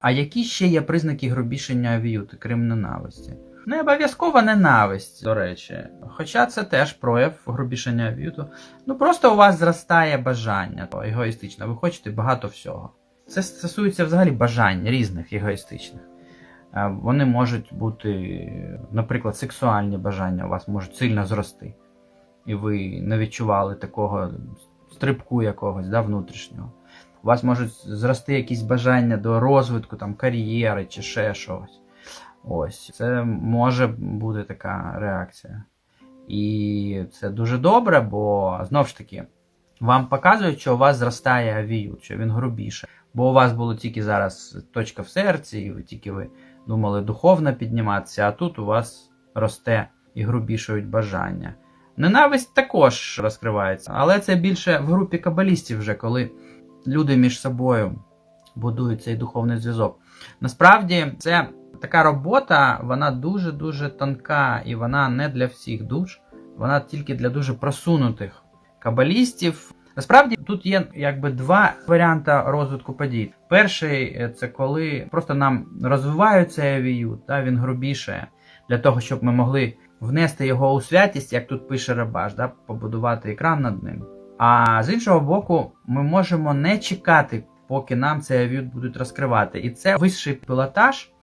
А які ще є признаки грубішення авіюти, крім ненависті? Не обов'язково ненависть, до речі. Хоча це теж прояв грубішення авіюту. Ну просто у вас зростає бажання егоїстичне, ви хочете багато всього. Це стосується взагалі бажань різних егоїстичних. Е, Вони можуть бути, наприклад, сексуальні бажання у вас можуть сильно зрости. І ви не відчували такого стрибку якогось да, внутрішнього. У вас можуть зрости якісь бажання до розвитку там, кар'єри чи ще щось. Ось. Це може бути така реакція. І це дуже добре, бо знову ж таки, вам показують, що у вас зростає авіют, що він грубіше. Бо у вас було тільки зараз точка в серці, і ви тільки ви думали духовно підніматися, а тут у вас росте і грубішають бажання. Ненависть також розкривається, але це більше в групі кабалістів вже, коли люди між собою будують цей духовний зв'язок. Насправді, це така робота, вона дуже-дуже тонка і вона не для всіх душ, вона тільки для дуже просунутих кабалістів. Насправді тут є якби два варіанти розвитку подій. Перший е, це коли просто нам розвивають цей авіют, та, він грубіше, для того, щоб ми могли внести його у святість, як тут пише Рабаш, да, побудувати екран над ним. А з іншого боку, ми можемо не чекати, поки нам цей авіют будуть розкривати. І це вищий пілотаж,